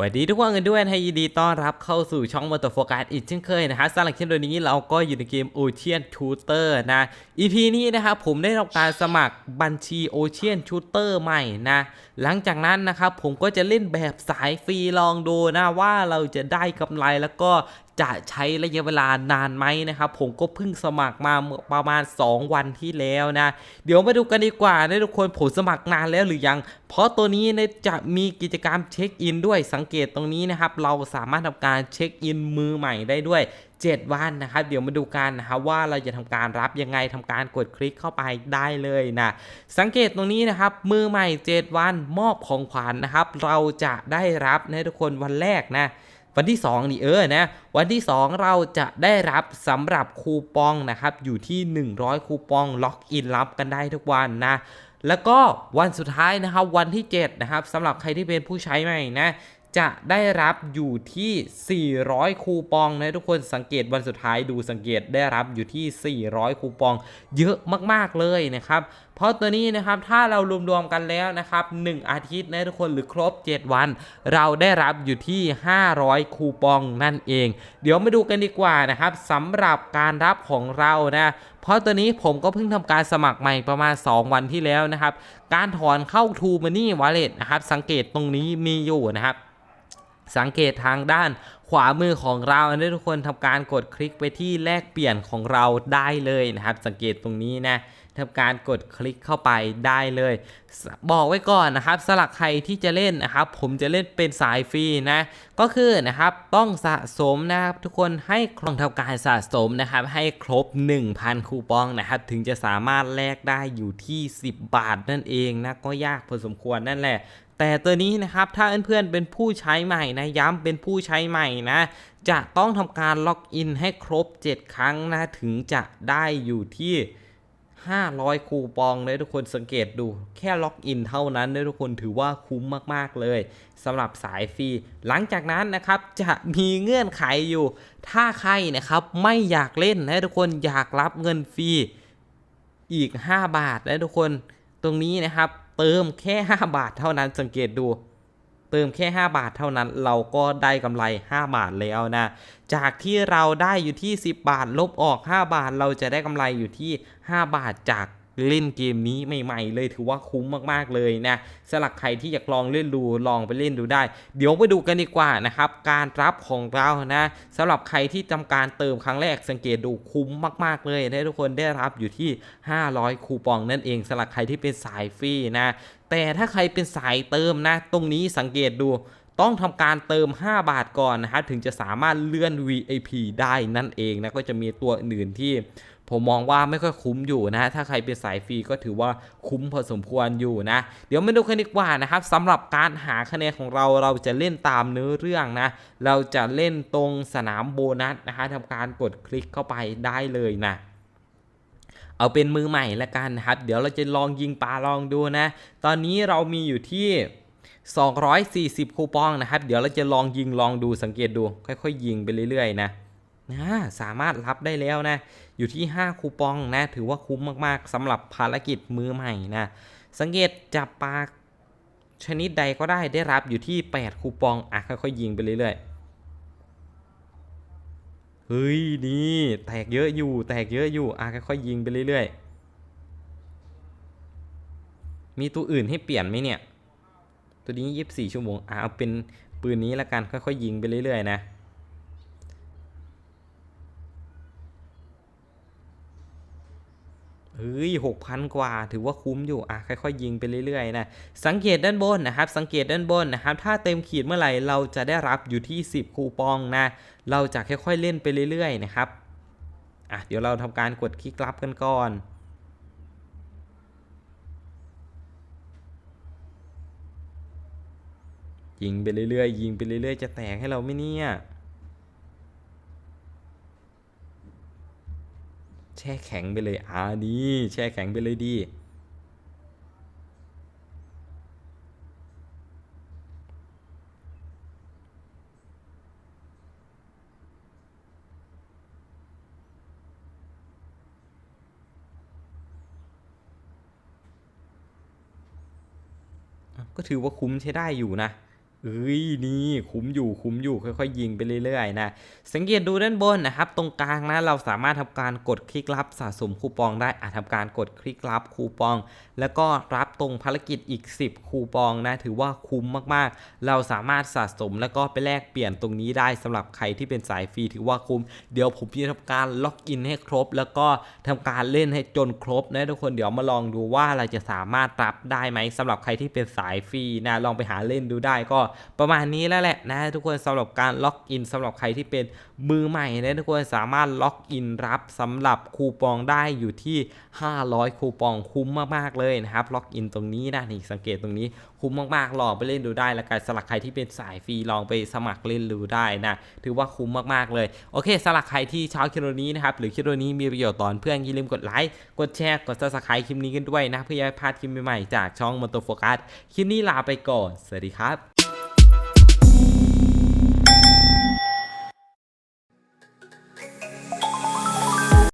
สวัสดีทุกคนกันด้วยนะยินดีต้อนรับเข้าสู่ช่องมอเตอร์โฟกัสอีกเช่นเคยนะฮะสำหรับคลิปนี้เราก็อยู่ในเกม Ocean Shooter นะ EP นี้นะครับผมได้รับการสมัครบัญชี Ocean Shooter ใหม่นะ หลังจากนั้นนะครับผมก็จะเล่นแบบสายฟรีลองดูนะว่าเราจะได้กำไรแล้วก็ จะใช้ระยะเวลานานไหมนะครับ ผมก็เพิ่งสมัครมาประมาณ 2 วันที่แล้วนะ เดี๋ยวมาดูกันดีกว่านะทุกคนผมสมัครนานแล้วหรือยัง เพราะตัวนี้นี่ยจะมีกิจกรรมเช็คอินด้วยสังเกตตรงนี้นะครับ เราสามารถทำการเช็คอินมือใหม่ได้ด้วย 7 วันนะครับ เดี๋ยวมาดูกันนะครับว่าเราจะทำการรับยังไงทำการกดคลิกเข้าไปได้เลยนะสังเกตตรงนี้นะครับ มือใหม่ 7 วันมอบของขวัญนะครับ เราจะได้รับนะทุกคนวันแรกนะ วันที่2นี่เออนะวันที่ 2 เราจะได้รับสำหรับคูปองนะครับอยู่ที่ 100 คูปองล็อกอินรับกันได้ทุกวันนะแล้วก็วันสุดท้ายนะครับวันที่7นะครับสำหรับใครที่เป็นผู้ใช้ใหม่นะจะได้รับอยู่ที่ 400 คูปองนะทุกคนสังเกตวันสุดท้ายดูสังเกตได้รับอยู่ที่ 400 คูปองเยอะมาก ๆ เลยนะครับ เพราะตัวนี้นะครับถ้าเรารวมๆกันแล้วนะครับ 1 อาทิตย์นะทุกคนหรือครบ 7 วัน เราได้รับอยู่ที่ 500 คูปองนั่นเอง เดี๋ยวมาดูกันดีกว่านะครับสำหรับการรับของเรานะเพราะตัวนี้ผมก็เพิ่งทำการสมัครใหม่ประมาณ 2 วันที่แล้วนะครับ การถอนเข้า t ูมันนี่วอลเล็ตนะครับ สังเกตตรงนี้มีอยู่นะครับสังเกตทางด้าน ขวามือของเรานะทุกคนทำการกดคลิกไปที่แลกเปลี่ยนของเราได้เลยนะครับ สังเกตตรงนี้นะทำการกดคลิกเข้าไปได้เลย บอกไว้ก่อนนะครับสลักใครที่จะเล่นนะครับ ผมจะเล่นเป็นสายฟรีนะ ก็คือนะครับต้องสะสมนะครับ ทุกคนให้ครองทำการสะสมนะครับ ให้ครบ 1,000 คูปองนะครับ ถึงจะสามารถแลกได้อยู่ที่ 10 บาทนั่นเองนะก็ยากพอสมควรนั่นแหละ แต่ตัวนี้นะครับถ้าเพื่อนๆเป็นผู้ใช้ใหม่นะย้ำเป็นผู้ใช้ใหม่นะจะต้องทำการล็อกอินให้ครบ 7 ครั้งนะถึงจะได้อยู่ที่ 500 คูปองเลยทุกคนสังเกตดู แค่ล็อกอินเท่านั้นเลยทุกคนถือว่าคุ้มมากๆเลยสำหรับสายฟรีหลังจากนั้นนะครับจะมีเงื่อนไขอยู่ ถ้าใครนะครับไม่อยากเล่นนะทุกคนอยากรับเงินฟรีอีก 5 บาทนะทุกคนตรงนี้นะครับ เติมแค่ 5 บาทเท่านั้นสังเกตดู เติมแค่ 5 บาทเท่านั้น เราก็ได้กำไร 5 บาทแล้วนะ จากที่เราได้อยู่ที่ 10 บาท ลบออก 5 บาท เราจะได้กำไรอยู่ที่ 5 บาทจาก เล่นเกมนี้ใหม่ๆเลยถือว่าคุ้มมากๆเลยนะสำหรับใครที่อยากลองเล่นดูลองไปเล่นดูได้ เดี๋ยวไปดูกันดีกว่านะครับการรับของเรานะสำหรับใครที่ทำการเติมครั้งแรกสังเกตดูคุ้มมาก ๆเลยนะทุกคนได้รับอยู่ที่ 500 คูปองนั่นเองสำหรับใครที่เป็นสายฟรีนะแต่ถ้าใครเป็นสายเติมนะ ตรงนี้สังเกตดูต้องทำการเติม 5 บาทก่อนนะครับถึงจะสามารถเลื่อน VIP ได้นั่นเองนะ ก็จะมีตัวอื่นที่ ผมมองว่าไม่ค่อยคุ้มอยู่นะถ้าใครเป็นสายฟรีก็ถือว่าคุ้มพอสมควรอยู่นะ เดี๋ยวมาดูกันดีกว่านะครับสำหรับการหาคะแนนของเราเราจะเล่นตามเนื้อเรื่องนะ เราจะเล่นตรงสนามโบนัสนะคะทำการกดคลิกเข้าไปได้เลยนะเอาเป็นมือใหม่ละกันนะครับ เดี๋ยวเราจะลองยิงปลาลองดูนะ ตอนนี้เรามีอยู่ที่ 240 คูปองนะครับ เดี๋ยวเราจะลองยิงลองดูสังเกตดู ค่อยๆ ยิงไปเรื่อยๆ นะ นะสามารถรับได้แล้วนะ อยู่ที่ 5 คูปองนะ ถือว่าคุ้มมากๆสำหรับภารกิจมือใหม่นะ สังเกตจับปลาชนิดใดก็ได้ได้รับอยู่ที่ 8 คูปอง อะ ค่อยๆยิงไปเรื่อยๆ เฮ้ย นี่ แตกเยอะอยู่ แตกเยอะอยู่ อะ ค่อยๆยิงไปเรื่อยๆ มีตัวอื่นให้เปลี่ยนไหมเนี่ย ตัวนี้ 24 ชั่วโมง อะ เอาเป็นปืนนี้ละกัน ค่อยๆยิงไปเรื่อยๆ นะ เฮ้ยหกพันกว่า ถือว่าคุ้มอยู่ อะ ค่อยๆ ยิงไปเรื่อยๆ นะ สังเกตด้านบนนะครับ สังเกตด้านบนนะครับ ถ้าเต็มขีดเมื่อไหร่ เราจะได้รับอยู่ที่ 10 คูปองนะ เราจะค่อยๆ เล่นไปเรื่อยๆ นะครับ อะ เดี๋ยวเราทำการกดคลิกรับกันก่อนยิงไปเรื่อยๆ ยิงไปเรื่อยๆ จะแตกให้เราไม่เนี่ย แช่แข็งไปเลยอ่าดีแช่แข็งไปเลยดี ก็ถือว่าคุ้มใช้ได้อยู่นะ ฮ้ยนี่คุ้มอยู่คุ้มอยู่ค่อยๆยิงไปเรื่อยๆนะสังเกตดูด้านบนนะครับ ตรงกลางนะเราสามารถทำการกดคลิกรับสะสมคูปองได้อาจทำการกดคลิกรับคูปอง แล้วก็รับตรงภารกิจอีก 10 คูปองนะถือว่าคุ้มมากๆ เราสามารถสะสมแล้วก็ไปแลกเปลี่ยนตรงนี้ได้สำหรับใครที่เป็นสายฟรีถือว่าคุ้มเดี๋ยวผมจะทำการล็อกอินให้ครบ แล้วก็ทำการเล่นให้จนครบนะทุกคนเดี๋ยวมาลองดูว่าเราจะสามารถรับได้ไหมสำหรับใครที่เป็นสายฟรีนะลองไปหาเล่นดูได้ก็ประมาณนี้แล้วแหละนะทุกคนสำหรับการล็อกอินสำหรับใครที่เป็นมือใหม่นะทุกคนสามารถล็อกอินรับสำหรับคูปองได้อยู่ที่ 500 คูปองคุ้มมากๆเลยนะครับล็อกอินตรงนี้นะนี่สังเกตตรงนี้คุ้มมากๆลองไปเล่นดูได้แล้วกันสำหรับใครที่เป็นสายฟรีลองไปสมัครเล่นดูได้นะถือว่าคุ้มมากๆเลยโอเคสำหรับใครที่ชอบคลิปนี้นะครับหรือคลิปนี้มีประโยชน์ตอนเพื่อนอย่าลืมกดไลค์กดแชร์กด subscribe คลิปนี้กันด้วยนะเพื่อไม่ให้พลาดคลิปใหม่ๆจากช่องมอเตอร์โฟกัสคลิปนี้ลาไปก่อน สวัสดีครับ